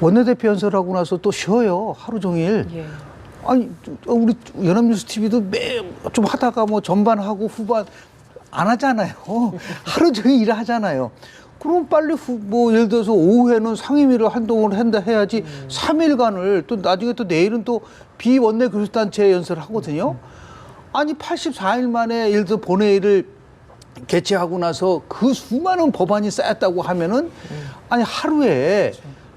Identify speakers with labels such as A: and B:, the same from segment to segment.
A: 원내대표 연설하고 나서 또 쉬어요. 하루 종일.
B: 예.
A: 아니 저- 우리 연합뉴스 TV도 매 좀 하다가 뭐 전반하고 후반 안 하잖아요. 하루 종일 일을 하잖아요. 그럼 빨리 후, 뭐 예를 들어서 오후에는 상임위를 한동안 한다 해야지 삼일간을 또 나중에 또 내일은 또 비원내 교수단체 연설을 하거든요. 아니 84일 만에 예를 들어 본회의를 개최하고 나서 그 수많은 법안이 쌓였다고 하면은 아니 하루에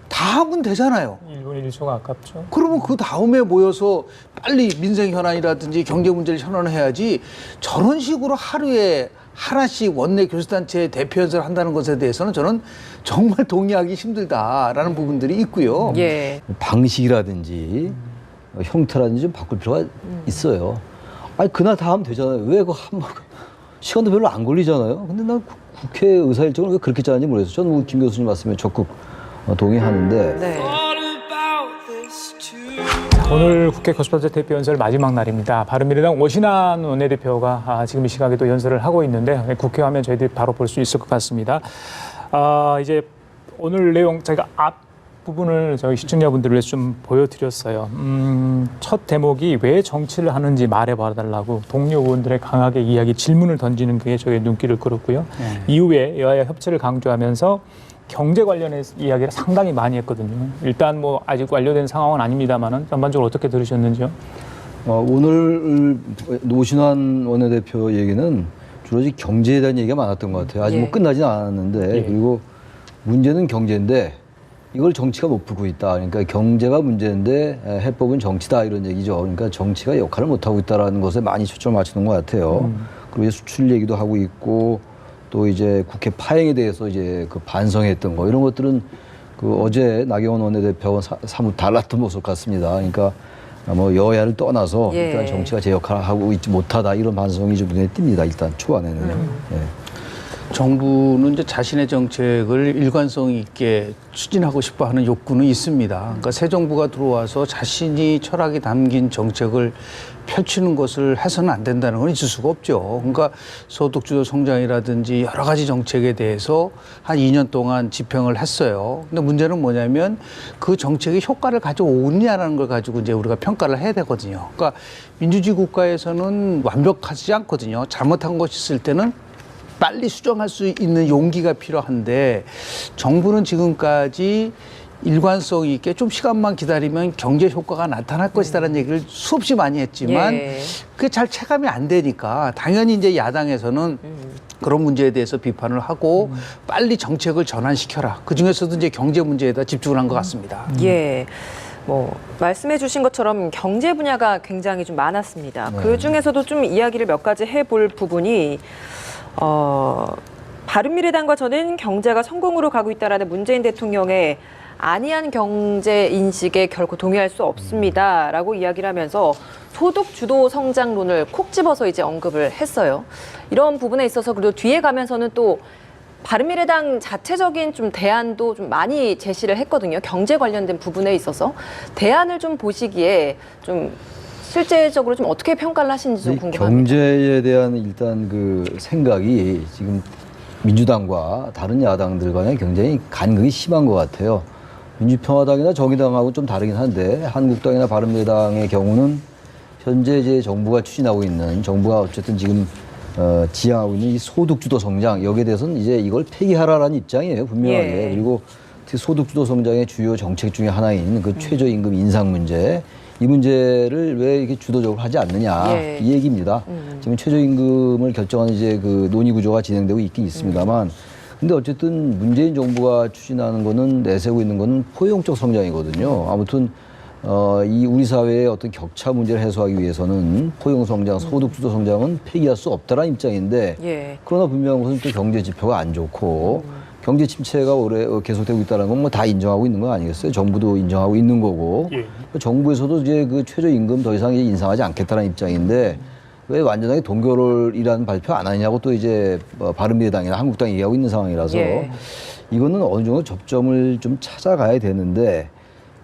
A: 다 하면 되잖아요.
C: 1분 1초가 아깝죠.
A: 그러면 그 다음에 모여서 빨리 민생 현안이라든지 경제 문제를 현안해야지 저런 식으로 하루에 하나씩 원내 교수단체 대표 연설을 한다는 것에 대해서는 저는 정말 동의하기 힘들다라는 부분들이 있고요.
B: 예.
D: 방식이라든지 어, 형태라든지 좀 바꿀 필요가 있어요. 아니 그날 다 하면 되잖아요. 왜그한번 시간도 별로 안 걸리잖아요. 근데 난 국- 국회 의사 일정을 왜 그렇게 짜는지 모르겠어요. 저는 뭐김 교수님 말씀에 적극 어, 동의하는데
B: 네.
C: 오늘 국회 거수단체 대표 연설 마지막 날입니다. 바른미래당 오신환 원내대표가 아, 지금 이 시각에 또 연설을 하고 있는데 국회 화면 저희들이 바로 볼 수 있을 것 같습니다. 아, 이제 오늘 내용 저희가 앞 부분을 저희 시청자분들을 위해서 좀 보여드렸어요. 음, 첫 대목이 왜 정치를 하는지 말해봐달라고 동료 의원들의 강하게 이야기 질문을 던지는 게 저의 눈길을 끌었고요. 이후에 여야 협치를 강조하면서 경제 관련해서 이야기를 상당히 많이 했거든요. 일단 뭐 아직 완료된 상황은 아닙니다만은 전반적으로 어떻게 들으셨는지요?
D: 어, 오늘 노신환 원내대표 얘기는 주로 이제 경제에 대한 얘기가 많았던 것 같아요. 아직
B: 예.
D: 뭐 끝나진 않았는데
C: 예.
D: 그리고 문제는 경제인데 이걸 정치가 못 풀고 있다. 그러니까 경제가 문제인데 에, 해법은 정치다 이런 얘기죠. 그러니까 정치가 역할을 못 하고 있다라는 것에 많이 초점을 맞추는 것 같아요. 그리고 이제 수출 얘기도 하고 있고 또 이제 국회 파행에 대해서 이제 그 반성했던 거 이런 것들은 그 어제 나경원 원내대표와 사- 사뭇 달랐던 모습 같습니다. 그러니까 뭐 여야를 떠나서
B: 예.
D: 일단 정치가 제 역할을 하고 있지 못하다 이런 반성이 좀 눈에 띕니다. 일단 초반에는. 예.
A: 정부는 이제 자신의 정책을 일관성 있게 추진하고 싶어 하는 욕구는 있습니다. 그러니까 새 정부가 들어와서 자신이 철학이 담긴 정책을 펼치는 것을 해서는 안 된다는 건 있을 수가 없죠. 그러니까 소득주도 성장이라든지 여러 가지 정책에 대해서 한 2년 동안 집행을 했어요. 근데 문제는 뭐냐면 그 정책이 효과를 가져오느냐라는 걸 가지고 이제 우리가 평가를 해야 되거든요. 그러니까 민주주의 국가에서는 완벽하지 않거든요. 잘못한 것이 있을 때는 빨리 수정할 수 있는 용기가 필요한데 정부는 지금까지 일관성 있게 좀 시간만 기다리면 경제 효과가 나타날 것이다라는 얘기를 수없이 많이 했지만
B: 예.
A: 그게 잘 체감이 안 되니까 당연히 이제 야당에서는 그런 문제에 대해서 비판을 하고 빨리 정책을 전환시켜라. 그 중에서도 이제 경제 문제에다 집중을 한 것 같습니다.
B: 예. 뭐 말씀해 주신 것처럼 경제 분야가 굉장히 좀 많았습니다. 그 중에서도 좀 이야기를 몇 가지 해볼 부분이 어 바른미래당과 저는 경제가 성공으로 가고 있다라는 문재인 대통령의 안이한 경제 인식에 결코 동의할 수 없습니다라고 이야기를 하면서 소득 주도 성장론을 콕 집어서 이제 언급을 했어요. 이런 부분에 있어서 그리고 뒤에 가면서는 또 바른미래당 자체적인 좀 대안도 좀 많이 제시를 했거든요. 경제 관련된 부분에 있어서 대안을 좀 보시기에 좀 실제적으로 좀 어떻게 평가를 하시는지
D: 좀이
B: 궁금합니다.
D: 경제에 대한 일단 그 생각이 지금 민주당과 다른 야당들 간에 굉장히 간극이 심한 것 같아요. 민주평화당이나 정의당하고 좀 다르긴 한데 한국당이나 바른미래당의 경우는 현재 이제 정부가 추진하고 있는 정부가 어쨌든 지금 어, 지향하고 있는 이 소득주도 성장 여기에 대해서는 이제 이걸 폐기하라라는 입장이에요 분명하게
B: 예.
D: 그리고 특히 소득주도 성장의 주요 정책 중에 하나인 그 최저임금 인상 문제 이 문제를 왜 이렇게 주도적으로 하지 않느냐
B: 예.
D: 이 얘기입니다. 지금 최저임금을 결정하는 이제 그 논의 구조가 진행되고 있긴 있습니다만 근데 어쨌든 문재인 정부가 추진하는 거는 내세우고 있는 거는 포용적 성장이거든요. 아무튼 어, 이 우리 사회의 어떤 격차 문제를 해소하기 위해서는 포용 성장, 소득 주도 성장은 폐기할 수 없다라는 입장인데
B: 예.
D: 그러나 분명한 것은 또 경제 지표가 안 좋고 경제 침체가 오래 어, 계속되고 있다는 건 뭐 다 인정하고 있는 거 아니겠어요? 정부도 인정하고 있는 거고
C: 예.
D: 정부에서도 이제 그 최저임금 더 이상 이제 인상하지 않겠다는 입장인데 왜 완전하게 동결이라는 발표 안 하냐고 또 이제 뭐 바른미래당이나 한국당이 얘기하고 있는 상황이라서
B: 예.
D: 이거는 어느 정도 접점을 좀 찾아가야 되는데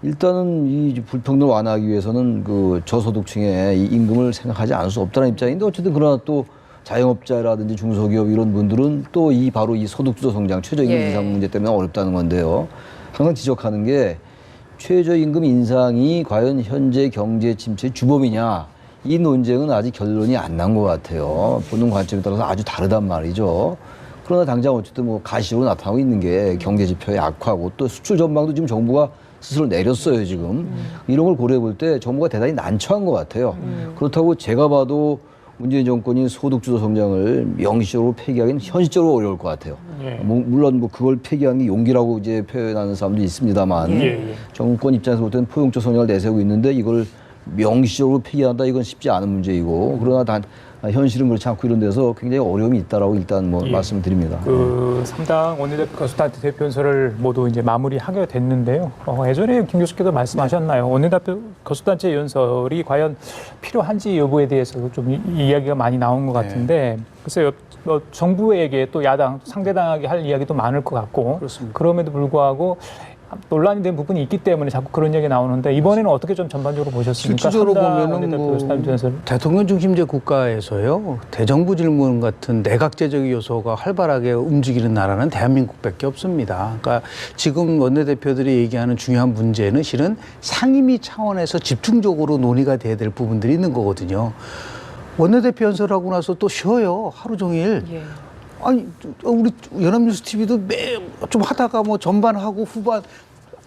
D: 일단은 이 불평등 완화하기 위해서는 그 저소득층의 이 임금을 생각하지 않을 수 없다는 입장인데 어쨌든 그러나 또 자영업자라든지 중소기업 이런 분들은 또 이 바로 이 소득주도 성장 최저임금
B: 예.
D: 인상 문제 때문에 어렵다는 건데요. 항상 지적하는 게 최저임금 인상이 과연 현재 경제 침체의 주범이냐 이 논쟁은 아직 결론이 안 난 것 같아요. 보는 관점에 따라서 아주 다르단 말이죠. 그러나 당장 어쨌든 뭐 가시로 나타나고 있는 게 경제 지표의 악화고 또 수출 전망도 지금 정부가 스스로 내렸어요 지금 이런 걸 고려해 볼 때 정부가 대단히 난처한 것 같아요. 그렇다고 제가 봐도 문재인 정권이 소득주도 성장을 명시적으로 폐기하기는 현실적으로 어려울 것 같아요.
C: 예.
D: 뭐, 물론 뭐 그걸 폐기하는 게 용기라고 이제 표현하는 사람도 있습니다만
C: 예, 예.
D: 정권 입장에서 볼 때는 포용적 성장을 내세우고 있는데 이걸 명시적으로 폐기한다 이건 쉽지 않은 문제이고 그러나 단 현실은 그렇지 않고 이런 데서 굉장히 어려움이 있다라고 일단 뭐
C: 예.
D: 말씀을 드립니다.
C: 그 3당 원내대표 거수단체 대표연설을 모두 이제 마무리하게 됐는데요. 어, 예전에 김 교수께서 말씀하셨나요? 원내대표 거수단체 연설이 과연 필요한지 여부에 대해서 좀 이, 이야기가 많이 나온 것 같은데 글쎄요. 뭐 정부에게 또 야당 상대당에게 할 이야기도 많을 것 같고
A: 그렇습니다.
C: 그럼에도 불구하고 논란이 된 부분이 있기 때문에 자꾸 그런 얘기 나오는데 이번에는 어떻게 좀 전반적으로 보셨습니까?
A: 실질적으로 보면은 뭐. 대통령 중심제 국가에서요 대정부 질문 같은 내각제적 요소가 활발하게 움직이는 나라는 대한민국밖에 없습니다. 그러니까 지금 원내대표들이 얘기하는 중요한 문제는 실은 상임위 차원에서 집중적으로 논의가 돼야 될 부분들이 있는 거거든요. 원내대표 연설하고 나서 또 쉬어요 하루 종일.
B: 예.
A: 아니 저- 우리 연합뉴스 TV도 매좀 하다가 뭐 전반하고 후반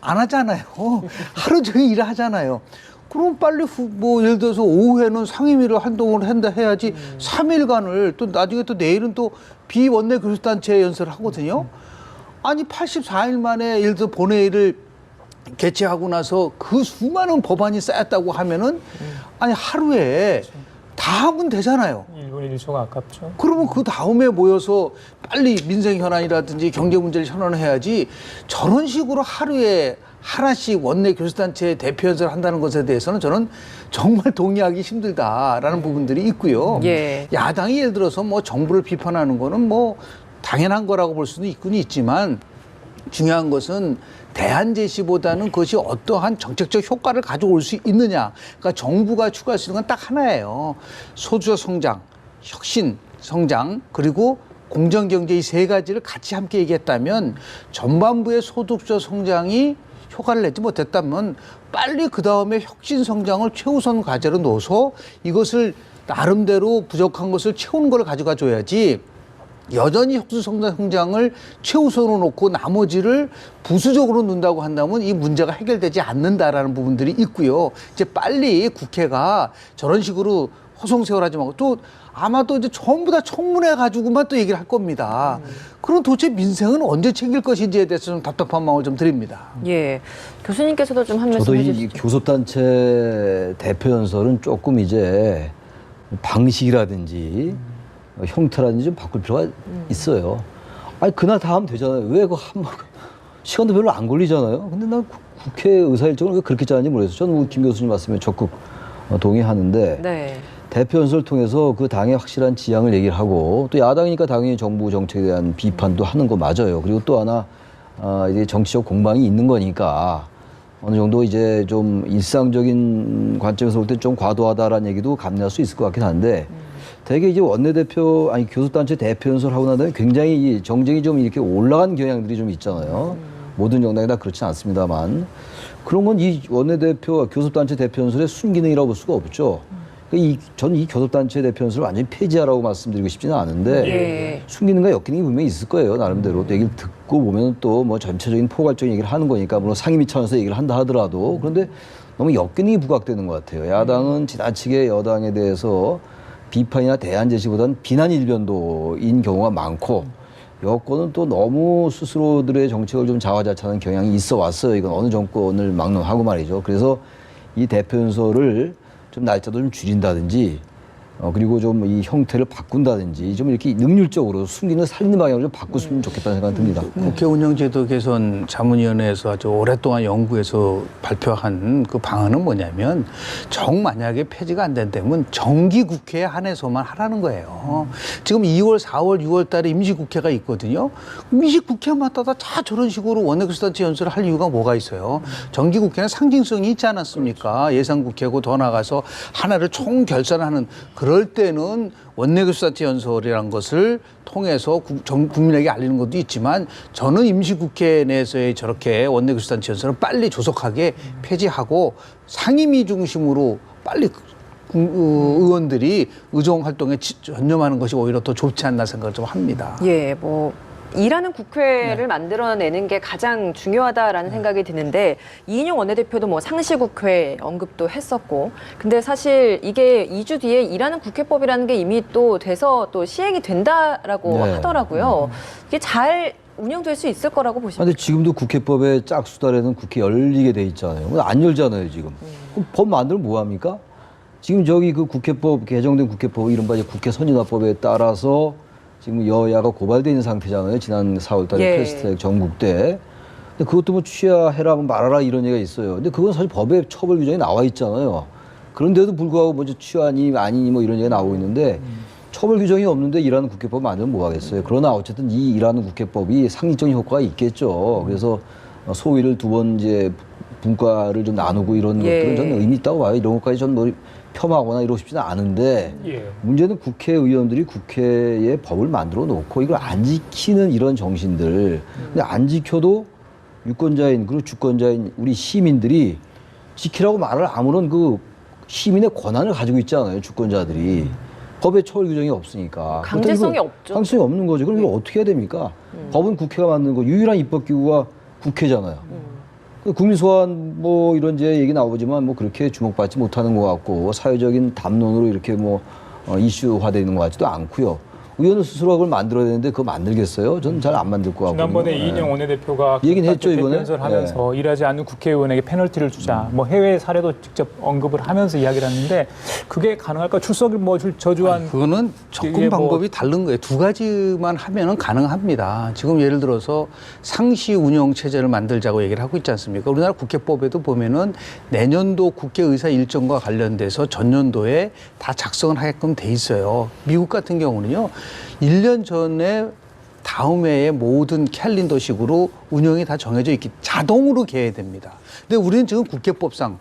A: 안 하잖아요. 하루 종일 일 하잖아요. 그럼 빨리 후, 뭐 예를 들어서 오후에는 상임위를 한동안 한다 해야지 삼일간을또 나중에 또 내일은 또 비원내 교수단체 연설을 하거든요. 아니 84일 만에 예를 들어 본회의를 개최하고 나서 그 수많은 법안이 쌓였다고 하면은 아니 하루에 다 하면 되잖아요.
C: 1분 1초가 아깝죠.
A: 그러면 그 다음에 모여서 빨리 민생 현안이라든지 경제 문제를 현안해야지 저런 식으로 하루에 하나씩 원내 교수단체 대표 연설을 한다는 것에 대해서는 저는 정말 동의하기 힘들다라는 부분들이 있고요.
B: 예.
A: 야당이 예를 들어서 뭐 정부를 비판하는 거는 뭐 당연한 거라고 볼 수는 있긴 있지만 중요한 것은 대안 제시보다는 그것이 어떠한 정책적 효과를 가져올 수 있느냐. 그러니까 정부가 추구할 수 있는 건 딱 하나예요. 소주적 성장, 혁신 성장, 그리고 공정경제 이 세 가지를 같이 함께 얘기했다면 전반부의 소득적 성장이 효과를 내지 못했다면 빨리 그 다음에 혁신 성장을 최우선 과제로 놓아서 이것을 나름대로 부족한 것을 채우는 걸 가져가 줘야지 여전히 혁신 성장 성장을 최우선으로 놓고 나머지를 부수적으로 놓는다고 한다면 이 문제가 해결되지 않는다라는 부분들이 있고요. 이제 빨리 국회가 저런 식으로 허송세월하지 말고 또 아마도 이제 전부 다 청문회 가지고만 또 얘기를 할 겁니다. 그럼 도대체 민생은 언제 챙길 것인지에 대해서 좀 답답한 마음을 좀 드립니다.
B: 예. 교수님께서도 좀 한 말씀
D: 저도 이
B: 해주시죠.
D: 교섭단체 대표 연설은 조금 이제 방식이라든지 형태라든지 좀 바꿀 필요가 있어요. 아니 그날 다 하면 되잖아요. 왜 그거 한 번 시간도 별로 안 걸리잖아요. 근데 난 국- 국회 의사 일정을 왜 그렇게 짜는지 모르겠어요. 저는 뭐김 교수님 말씀에 적극 어, 동의하는데
B: 네.
D: 대표 연설을 통해서 그 당의 확실한 지향을 얘기를 하고 또 야당이니까 당연히 정부 정책에 대한 비판도 하는 거 맞아요. 그리고 또 하나 아, 이제 정치적 공방이 있는 거니까 어느 정도 이제 좀 일상적인 관점에서 볼 때 좀 과도하다라는 얘기도 감내할 수 있을 것 같긴 한데 대개 이제 원내대표 아니 교섭단체 대표 연설 하고 나면 굉장히 이 정쟁이 좀 이렇게 올라간 경향들이 좀 있잖아요. 모든 정당이 다 그렇지는 않습니다만 그런 건 이 원내대표 교섭단체 대표 연설의 순기능이라고 볼 수가 없죠. 그러니까 이, 저는 이 교섭단체 대표 연설을 완전히 폐지하라고 말씀드리고 싶지는 않은데
B: 예.
D: 숨기는가 엮이는 게 분명히 있을 거예요. 나름대로. 또 얘기를 듣고 보면 또 뭐 전체적인 포괄적인 얘기를 하는 거니까 물론 상임위 차원에서 얘기를 한다 하더라도 그런데 너무 엮이는 게 부각되는 것 같아요. 야당은 지나치게 여당에 대해서 비판이나 대안 제시보다는 비난 일변도인 경우가 많고 여권은 또 너무 스스로들의 정책을 좀 자화자찬하는 경향이 있어 왔어요. 이건 어느 정권을 막론하고 말이죠. 그래서 이 대표 연설을 좀 날짜도 좀 줄인다든지 어, 그리고 좀 이 형태를 바꾼다든지 좀 이렇게 능률적으로 숨기는 살리는 방향으로 좀 바꿨으면 좋겠다는 생각이 듭니다.
A: 국회 운영제도 개선 자문위원회에서 아주 오랫동안 연구해서 발표한 그 방안은 뭐냐면 정 만약에 폐지가 안 된다면 정기 국회에 한해서만 하라는 거예요. 지금 2월, 4월, 6월 달에 임시국회가 있거든요. 임시국회마다 다 저런 식으로 원내교수단체 연설을 할 이유가 뭐가 있어요. 정기 국회는 상징성이 있지 않았습니까? 예산국회고 더 나가서 하나를 총 결산하는 그런 그럴 때는 원내교수단체 연설이라는 것을 통해서 국민에게 알리는 것도 있지만 저는 임시국회 내에서의 저렇게 원내교수단체 연설을 빨리 조속하게 폐지하고 상임위 중심으로 빨리 그- 국- 어, 의원들이 의정 활동에 지- 전념하는 것이 오히려 더 좋지 않나 생각을 좀 합니다.
B: 예, 뭐 일하는 국회를 만들어내는 게 가장 중요하다라는 생각이 드는데 이인용 원내대표도 뭐 상시국회 언급도 했었고, 근데 사실 이게 2주 뒤에 일하는 국회법이라는 게 이미 또 돼서 또 시행이 된다라고
D: 네.
B: 하더라고요. 이게 잘 운영될 수 있을 거라고
D: 아,
B: 보십니까?
D: 근데 지금도 국회법에 짝수달에는 국회 열리게 돼 있잖아요. 안 열잖아요, 지금. 그럼 법 만들면 뭐 합니까? 지금 저기 그 국회법 개정된 국회법 이른바 이제 국회 선진화법에 따라서 지금 여야가 고발돼 있는 상태잖아요. 지난 4월달에
B: 예.
D: 패스트트랙 전국 때. 근데 그것도 뭐 취하해라, 뭐 말아라 이런 얘기가 있어요. 근데 그건 사실 법에 처벌 규정이 나와 있잖아요. 그런데도 불구하고 먼저 취하니 아니니 뭐 이런 얘기가 나오고 있는데 처벌 규정이 없는데 일하는 국회법 만들면 뭐 하겠어요. 그러나 어쨌든 이 일하는 국회법이 상징적인 효과가 있겠죠. 그래서 어, 소위를 두 번 이제 분과를 좀 나누고 이런
B: 예.
D: 것들은 저는 의미 있다고 봐요. 이런 것까지 전뭐 폄하하거나 이러고 싶지는 않은데
C: 예.
D: 문제는 국회의원들이 국회에 법을 만들어 놓고 이걸 안 지키는 이런 정신들. 근데 안 지켜도 유권자인 그리고 주권자인 우리 시민들이 지키라고 말을 아무런 그 시민의 권한을 가지고 있지 않아요. 주권자들이. 법에 처벌 규정이 없으니까.
B: 강제성이
D: 그렇다고
B: 없죠.
D: 강제성이 없는 거죠. 그럼 이걸 어떻게 해야 됩니까? 법은 국회가 만드는 거 유일한 입법기구가 국회잖아요. 그 국민 소환 뭐 이런 이제 얘기 나오지만 뭐 그렇게 주목받지 못하는 것 같고 사회적인 담론으로 이렇게 뭐 어, 이슈화되는 것 같지도 않고요. 의원은 스스로 그걸 만들어야 되는데 그거 만들겠어요? 저는 잘 안 만들 것 같고.
C: 지난번에 이인영 원내대표가
D: 네. 얘기는 했죠, 이번에?
C: 연설하면서 일하지 않는 국회의원에게 페널티를 주자. 뭐 해외 사례도 직접 언급을 하면서 이야기를 했는데 그게 가능할까? 출석을 뭐 줄- 저주한
A: 그거는 접근
C: 뭐-
A: 방법이 다른 거예요. 두 가지만 하면은 가능합니다. 지금 예를 들어서 상시 운영 체제를 만들자고 얘기를 하고 있지 않습니까? 우리나라 국회법에도 보면은 내년도 국회의사 일정과 관련돼서 전년도에 다 작성을 하게끔 돼 있어요. 미국 같은 경우는요. 일년 전에 다음 해의 모든 캘린더식으로 운영이 다 정해져 있기 자동으로 개해됩니다. 근데 우리는 지금 국회법상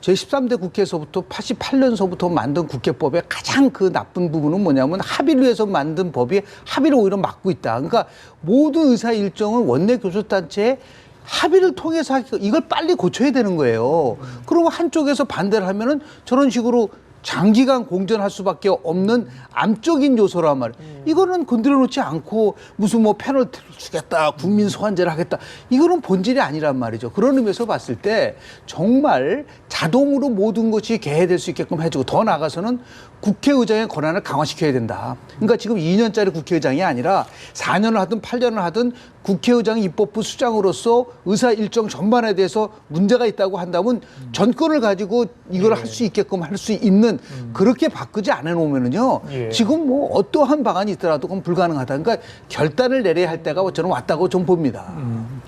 A: 제13대 국회에서부터 88년서부터 만든 국회법의 가장 그 나쁜 부분은 뭐냐면 합의를 위해서 만든 법이 합의를 오히려 막고 있다. 그러니까 모든 의사 일정은 원내 교섭단체에 합의를 통해서 이걸 빨리 고쳐야 되는 거예요. 그러면 한쪽에서 반대를 하면은 저런 식으로 장기간 공전할 수밖에 없는 암적인 요소란 말이에요. 이거는 건드려 놓지 않고 무슨 뭐 페널티를 주겠다, 국민 소환제를 하겠다. 이거는 본질이 아니란 말이죠. 그런 의미에서 봤을 때 정말 자동으로 모든 것이 개해될 수 있게끔 해주고 더 나아가서는 국회의장의 권한을 강화시켜야 된다. 그러니까 지금 2년짜리 국회의장이 아니라 4년을 하든 8년을 하든 국회의장이 입법부 수장으로서 의사 일정 전반에 대해서 문제가 있다고 한다면 전권을 가지고 이걸 할수 있게끔 할 수 있는 그렇게 바꾸지 않아 놓으면은요.
C: 예.
A: 지금 뭐 어떠한 방안이 있더라도 그건 불가능하다. 그러니까 결단을 내려야 할 때가 저는 왔다고 좀 봅니다.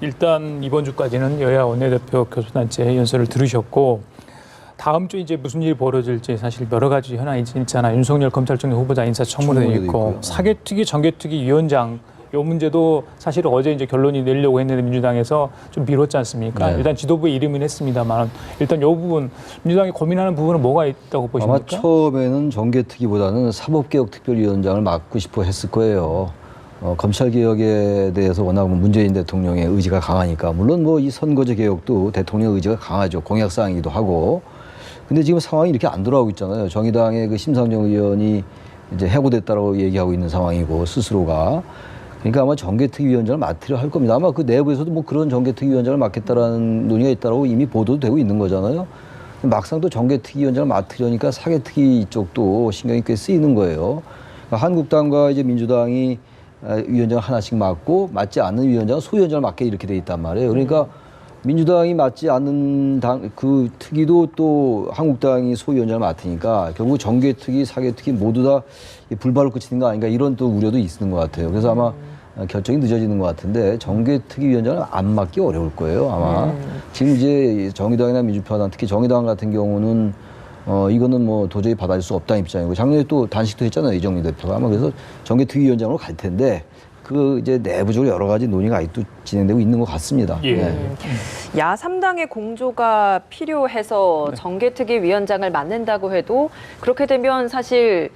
C: 일단 이번 주까지는 여야 원내대표 교수단체 연설을 들으셨고 다음 주 이제 무슨 일이 벌어질지 사실 여러 가지 현안이 있잖아요. 윤석열 검찰총장 후보자 인사청문회도
D: 청문회도
C: 있고
D: 있고요.
C: 사개특위 정개특위 위원장 요 문제도 사실 어제 이제 결론이 내려고 했는데 민주당에서 좀 미뤘지 않습니까?
D: 네.
C: 일단 지도부에 이름은 했습니다만 일단 요 부분 민주당이 고민하는 부분은 뭐가 있다고
D: 아마
C: 보십니까?
D: 처음에는 정개특위보다는 사법개혁특별위원장을 맡고 싶어 했을 거예요. 어, 검찰 개혁에 대해서 워낙 문재인 대통령의 의지가 강하니까 물론 뭐 이 선거제 개혁도 대통령 의지가 강하죠. 공약 사항이기도 하고. 근데 지금 상황이 이렇게 안 돌아가고 있잖아요. 정의당의 그 심상정 의원이 이제 해고됐다고 얘기하고 있는 상황이고 스스로가. 그러니까 아마 정개특위위원장을 맡으려 할 겁니다. 아마 그 내부에서도 뭐 그런 정개특위위원장을 맡겠다라는 논의가 있다고 이미 보도도 되고 있는 거잖아요. 막상 또 정개특위위원장을 맡으려니까 사개특위 쪽도 신경이 꽤 쓰이는 거예요. 그러니까 한국당과 이제 민주당이 아, 위원장 하나씩 맡고 맡지 않는 위원장은 소위원장을 맡게 이렇게 돼 있단 말이에요. 그러니까 민주당이 맡지 않는 당 그 특위도 또 한국당이 소위원장을 맡으니까 결국 정개특위, 사개특위 모두 다이 불발로 그치는 거 아닌가 이런 또 우려도 있는 것 같아요. 그래서 아마 결정이 늦어지는 것 같은데 정개특위위원장은 안 맡기 어려울 거예요 아마. 지금 이제 정의당이나 민주평화당 특히 정의당 같은 경우는 어 이거는 뭐 도저히 받아들일 수 없다는 입장이고 작년에 또 단식도 했잖아요 이정미 대표가 아마 그래서 정개특위위원장으로 갈 텐데 그 이제 내부적으로 여러 가지 논의가 아직도 진행되고 있는 것 같습니다.
C: 예.
D: 네.
B: 야 3당의 공조가 필요해서 정개특위 위원장을 맡는다고 해도 그렇게 되면 사실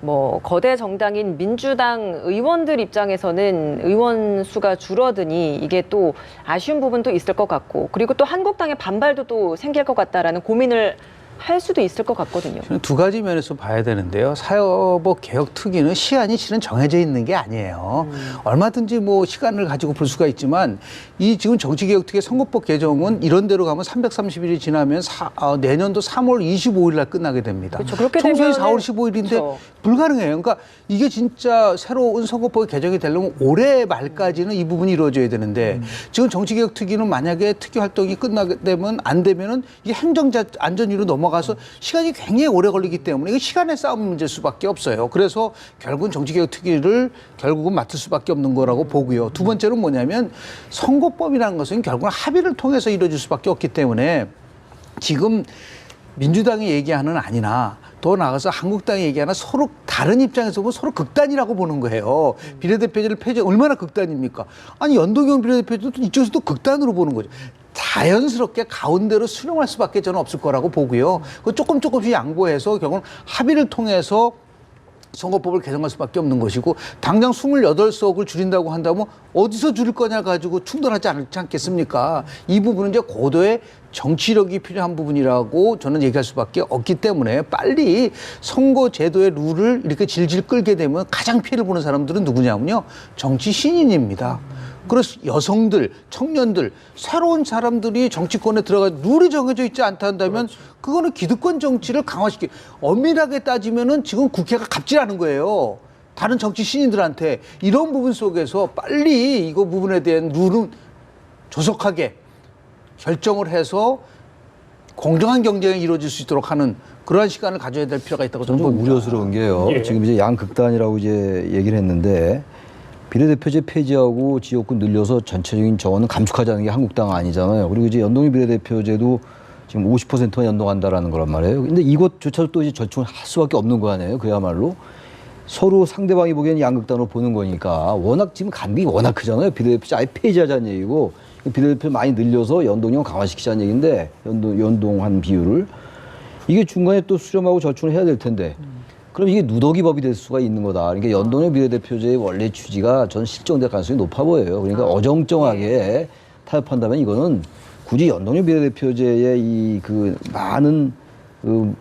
B: 뭐 거대 정당인 민주당 의원들 입장에서는 의원 수가 줄어드니 이게 또 아쉬운 부분도 있을 것 같고 그리고 또 한국당의 반발도 또 생길 것 같다라는 고민을 할 수도 있을 것 같거든요.
A: 두 가지 면에서 봐야 되는데요. 사회법 개혁 특위는 시한이 실은 정해져 있는 게 아니에요. 얼마든지 뭐 시간을 가지고 볼 수가 있지만 이 지금 정치개혁 특위 선거법 개정은 이런 대로 가면 330일이 지나면 사, 어, 내년도 3월 25일 날 끝나게 됩니다.
B: 그렇죠. 그렇게
A: 총선이
B: 되면은
A: 4월 15일인데
B: 그렇죠.
A: 불가능해요. 그러니까 이게 진짜 새로운 선거법이 개정이 되려면 올해 말까지는 이 부분이 이루어져야 되는데 지금 정치개혁 특위는 만약에 특위 활동이 끝나게 되면 안 되면은 이게 행정자 안전위로 넘어가서 시간이 굉장히 오래 걸리기 때문에 이거 시간의 싸움 문제일 수밖에 없어요. 그래서 결국은 정치개혁 특위를 결국은 맡을 수밖에 없는 거라고 보고요. 두 번째는 뭐냐면 선거 법이라는 것은 결국은 합의를 통해서 이루어질 수밖에 없기 때문에 지금 민주당이 얘기하는 아니나 더 나아가서 한국당이 얘기하는 서로 다른 입장에서 보면 서로 극단이라고 보는 거예요. 비례대표제를 폐지 얼마나 극단입니까? 아니 연동형 비례대표제도 이쪽에서도 극단으로 보는 거죠. 자연스럽게 가운데로 수렴할 수밖에 저는 없을 거라고 보고요. 그 조금 조금씩 양보해서 결국은 합의를 통해서 선거법을 개정할 수밖에 없는 것이고 당장 28석을 줄인다고 한다면 어디서 줄일 거냐 가지고 충돌하지 않지 않겠습니까? 이 부분은 이제 고도의 정치력이 필요한 부분이라고 저는 얘기할 수밖에 없기 때문에 빨리 선거 제도의 룰을 이렇게 질질 끌게 되면 가장 피해를 보는 사람들은 누구냐면요. 정치 신인입니다. 그래서 여성들, 청년들, 새로운 사람들이 정치권에 들어가 룰이 정해져 있지 않다 한다면 그거는 기득권 정치를 강화시키 엄밀하게 따지면은 지금 국회가 갑질하는 거예요. 다른 정치 신인들한테 이런 부분 속에서 빨리 이거 부분에 대한 룰은 조속하게 결정을 해서 공정한 경쟁이 이루어질 수 있도록 하는 그러한 시간을 가져야 될 필요가 있다고 저는 봅니다.
D: 우려스러운 게요.
C: 예.
D: 지금 이제 양극단이라고 이제 얘기를 했는데 비례대표제 폐지하고 지역구 늘려서 전체적인 정원은 감축하자는 게 한국당 아니잖아요. 그리고 이제 연동형 비례대표제도 지금 50%만 연동한다라는 거란 말이에요. 근데 이것조차도 또 이제 절충을 할 수밖에 없는 거 아니에요. 그야말로 서로 상대방이 보기에는 양극단으로 보는 거니까 워낙 지금 간격이 워낙 크잖아요. 비례대표제 아예 폐지하자는 얘기고 비례대표 많이 늘려서 연동형 강화시키자는 얘기인데 연동, 연동한 비율을 이게 중간에 또 수렴하고 절충을 해야 될 텐데 그럼 이게 누더기 법이 될 수가 있는 거다. 그러니까 연동형 비례대표제의 원래 취지가 전 실정될 가능성이 높아 보여요. 그러니까 어정쩡하게 타협한다면 이거는 굳이 연동형 비례대표제의 이 그 많은 그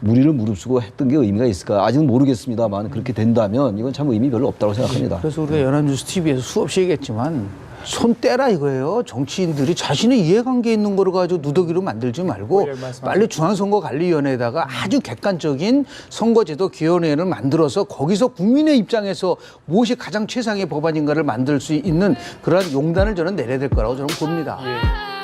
D: 무리를 무릅쓰고 했던 게 의미가 있을까? 아직은 모르겠습니다만 그렇게 된다면 이건 참 의미 별로 없다고 생각합니다.
A: 그래서 우리가 연합뉴스 TV에서 수없이 얘기했지만 손 떼라 이거예요. 정치인들이 자신의 이해관계 있는 거를 가지고 누더기로 만들지 말고
C: 예.
A: 빨리 중앙선거관리위원회에다가 아주 객관적인 선거제도 기원회를 만들어서 거기서 국민의 입장에서 무엇이 가장 최상의 법안인가를 만들 수 있는 그러한 용단을 저는 내려야 될 거라고 저는 봅니다.
C: 예.